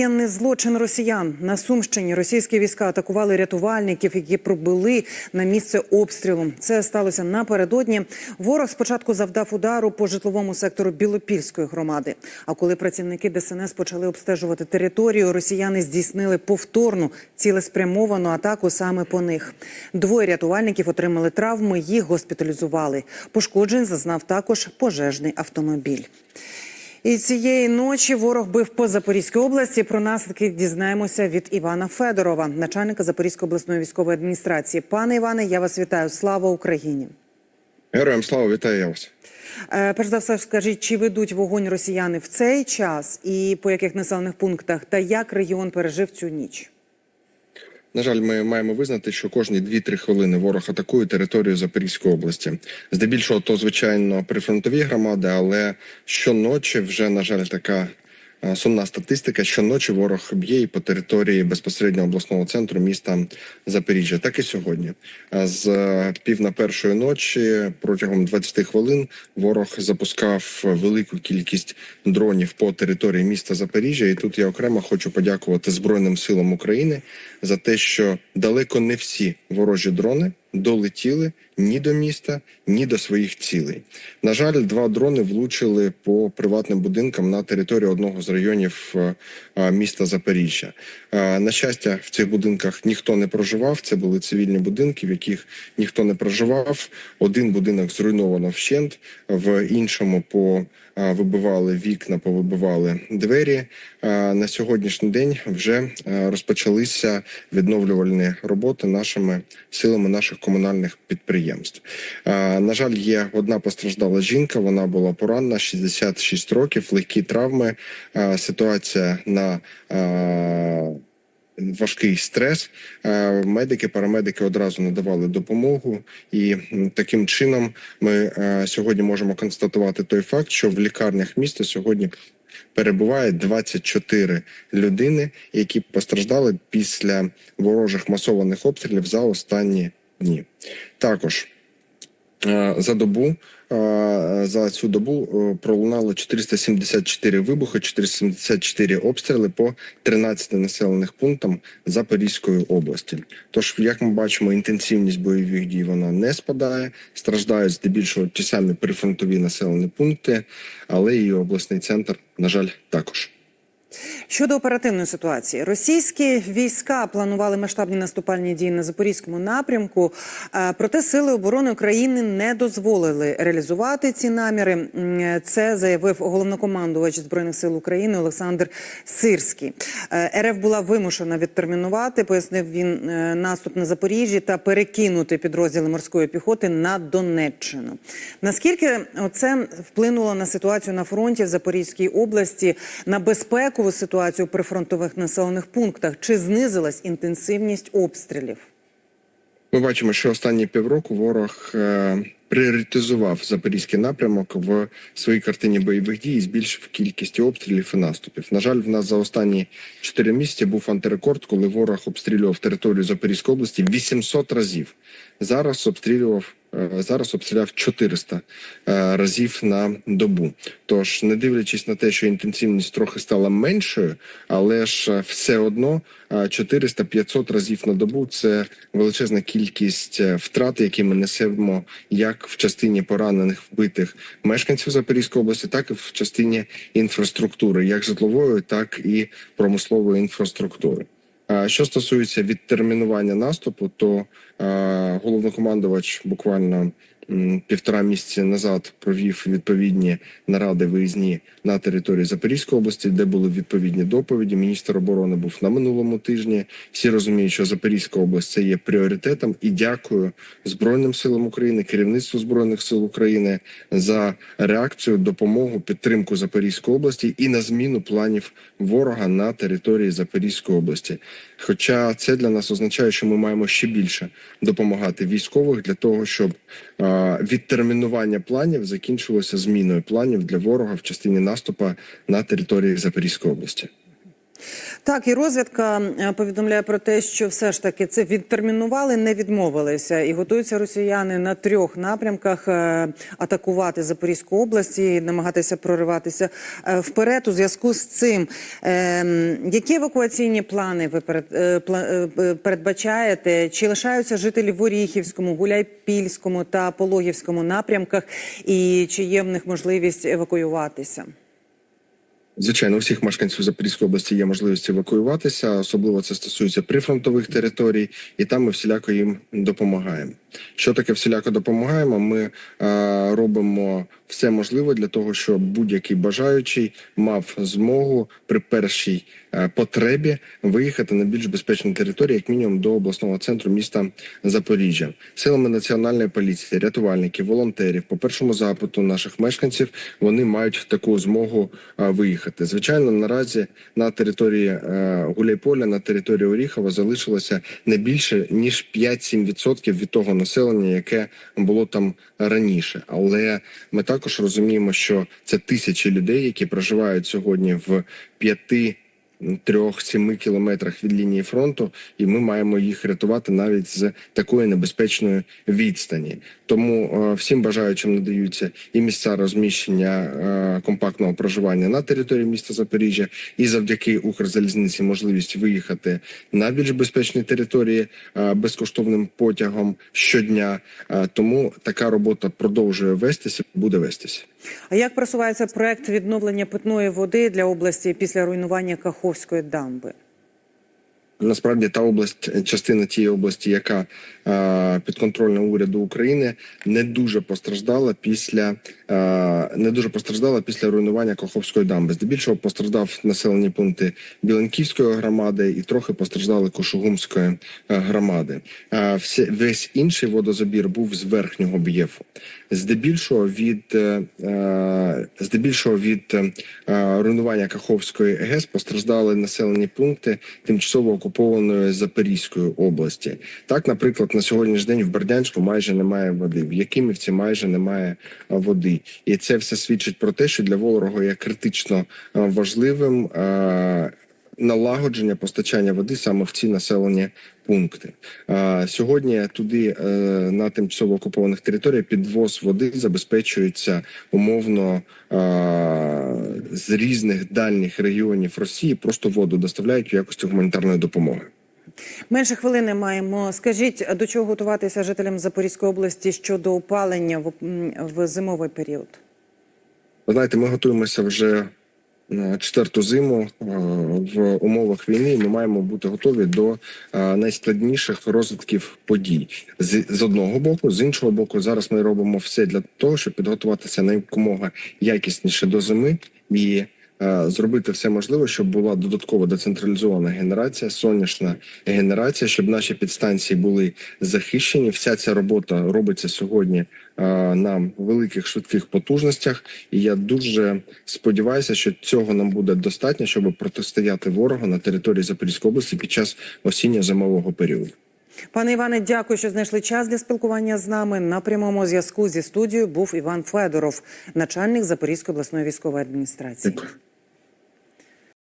воєнний злочин росіян на Сумщині. Російські війська атакували рятувальників, які пробули на місце обстрілу. Це сталося напередодні. Ворог спочатку завдав удару по житловому сектору Білопільської громади. А коли працівники ДСНС почали обстежувати територію, росіяни здійснили повторну цілеспрямовану атаку саме по них. Двоє рятувальників отримали травми, їх госпіталізували. Пошкоджень зазнав також пожежний автомобіль. І цієї ночі ворог бив по Запорізькій області. Про наслідки дізнаємося від Івана Федорова, начальника Запорізької обласної військової адміністрації. Пане Іване, я вас вітаю. Слава Україні! Героям слава вітаю я вас. Е, перш за все, скажіть, чи ведуть вогонь росіяни в цей час і по яких населених пунктах, та як регіон пережив цю ніч? На жаль, ми маємо визнати, що кожні 2-3 хвилини ворог атакує територію Запорізької області. Здебільшого, то звичайно прифронтові громади, але щоночі вже на жаль така. Е, Сумна статистика, щоночі ворог б'є і по території безпосередньо обласного центру міста Запоріжжя. Так і сьогодні. Е, З е, пів на першої ночі протягом 20 хвилин ворог запускав велику кількість дронів по території міста Запоріжжя. І тут я окремо хочу подякувати Збройним силам України за те, що далеко не всі ворожі дрони долетіли ні до міста, ні до своїх цілей. На жаль, два дрони влучили по приватним будинкам на території одного з районів е, е, міста Запоріжжя. Е, На щастя, в цих будинках ніхто не проживав. Це були цивільні будинки, в яких ніхто не проживав. Один будинок зруйновано вщент, в іншому по вибивали вікна, повибивали двері. На сьогоднішній день вже розпочалися відновлювальні роботи нашими силами наших комунальних підприємств. На жаль, є одна постраждала жінка. Вона була поранена, 66 років, легкі травми. Ситуація на важкий стрес. Медики, парамедики одразу надавали допомогу, і таким чином ми сьогодні можемо констатувати той факт, що в лікарнях міста сьогодні. Перебуває 24 людини, які постраждали після ворожих масованих обстрілів за останні дні. Також е, за добу е, за цю добу е, пролунало 474 вибухи, 474 обстріли по 13 населених пунктам Запорізької області. Тож, як ми бачимо, інтенсивність бойових дій вона не спадає, страждають здебільшого ті самі прифронтові населені пункти, але і обласний центр, на жаль, також. Щодо оперативної ситуації, російські війська планували масштабні наступальні дії на запорізькому напрямку. е, Проте сили оборони України не дозволили реалізувати ці наміри. Це заявив головнокомандувач збройних сил України Олександр Сирський. Е, РФ була вимушена відтермінувати, пояснив він е, наступ на Запоріжжі та перекинути підрозділи морської піхоти на Донеччину. Наскільки це вплинуло на ситуацію на фронті в Запорізькій області, на безпекову ситуацію при фронтових населених пунктах? Чи знизилась інтенсивність обстрілів? Ми бачимо, що останні півроку ворог е, пріоритизував запорізький напрямок в своїй картині бойових дій і збільшив кількість обстрілів і наступів. На жаль, в нас за останні 4 місяці був антирекорд, коли ворог обстрілював територію Запорізької області 800 разів. Зараз обстрілював. Е, Зараз обстріляв 400 е, разів на добу. Тож, не дивлячись на те, що інтенсивність трохи стала меншою, але ж е, все одно е, 400-500 разів на добу це величезна кількість втрат, які ми несемо як в частині поранених вбитих мешканців Запорізької області, так і в частині інфраструктури, як житлової, так і промислової інфраструктури. Що стосується відтермінування наступу, то головнокомандувач буквально півтора місяці назад провів відповідні наради виїзні на території Запорізької області, де були відповідні доповіді. Міністр оборони був на минулому тижні. Всі розуміють, що Запорізька область це є пріоритетом. І дякую Збройним силам України, керівництву збройних сил України за реакцію, допомогу, підтримку Запорізької області і на зміну планів ворога на території Запорізької області. Хоча це для нас означає, що ми маємо ще більше допомагати військових для того, щоб відтермінування планів закінчилося зміною планів для ворога в частині наступу на території Запорізької області. Так. І розвідка повідомляє про те, що все ж таки це відтермінували, не відмовилися, і готуються росіяни на трьох напрямках е, атакувати Запорізьку область і намагатися прориватися е, вперед. У зв'язку з цим, е, які евакуаційні плани ви передбачаєте? Чи лишаються жителі в Оріхівському, Гуляйпільському та Пологівському напрямках, і чи є в них можливість евакуюватися? Звичайно, у всіх мешканців Запорізької області є можливість евакуюватися. Особливо це стосується прифронтових територій, і там ми всіляко їм допомагаємо. Що таке всіляко допомагаємо? Ми е, робимо все можливе для того, щоб будь-який бажаючий мав змогу при першій е, потребі виїхати на більш безпечну територію, як мінімум до обласного центру міста Запоріжжя. Силами національної поліції, рятувальників, волонтерів по першому запиту наших мешканців вони мають таку змогу е, виїхати. Звичайно, наразі на території е, Гуляйполя, на території Оріхова залишилося не більше ніж 5-7% від того населення, яке було там раніше. Але ми також розуміємо, що це тисячі людей, які проживають сьогодні в п'яти. Трьох-семи кілометрах від лінії фронту, і ми маємо їх рятувати навіть з такої небезпечної відстані. Тому е, всім бажаючим надаються і місця розміщення е, компактного проживання на території міста Запоріжжя, і завдяки Укрзалізниці можливість виїхати на більш безпечні території е, безкоштовним потягом щодня. Тому така робота продовжує вестися, буде вестися. А як просувається проект відновлення питної води для області після руйнування Каховської дамби? Насправді та область, частина тієї області, яка е, підконтрольна уряду України, не дуже постраждала після е, не дуже постраждала після руйнування Каховської дамби. Здебільшого постраждав населені пункти Біленківської громади і трохи постраждали Кошугумської е, громади. Е, все весь інший водозабір був з верхнього б'єфу. Здебільшого від е, е, здебільшого від е, руйнування Каховської ГЕС постраждали населені пункти тимчасово окупованої Запорізької області. Так, наприклад, на сьогоднішній день в Бердянську майже немає води, в Якимівці майже немає води, і це все свідчить про те, що для ворога є критично важливим. Налагодження постачання води саме в ці населені пункти. Сьогодні туди е, на тимчасово окупованих територіях підвоз води забезпечується умовно з різних дальніх регіонів Росії. Просто воду доставляють в якості гуманітарної допомоги. Менше хвилини маємо. Скажіть, до чого готуватися жителям Запорізької області щодо опалення в, зимовий період? Ви знаєте, ми готуємося вже четверту зиму е, в умовах війни. Ми маємо бути готові до е, найскладніших розвитків подій з, з одного боку, з іншого боку, зараз ми робимо все для того, щоб підготуватися найкомога якісніше до зими і. Е, Зробити все можливе, щоб була додатково децентралізована генерація, сонячна генерація, щоб наші підстанції були захищені. Вся ця робота робиться сьогодні е, на великих швидких потужностях, і я дуже сподіваюся, що цього нам буде достатньо, щоб протистояти ворогу на території Запорізької області під час осінньо-зимового періоду. Пане Іване, дякую, що знайшли час для спілкування з нами. На прямому зв'язку зі студією був Іван Федоров, начальник Запорізької обласної військової адміністрації. Дякую.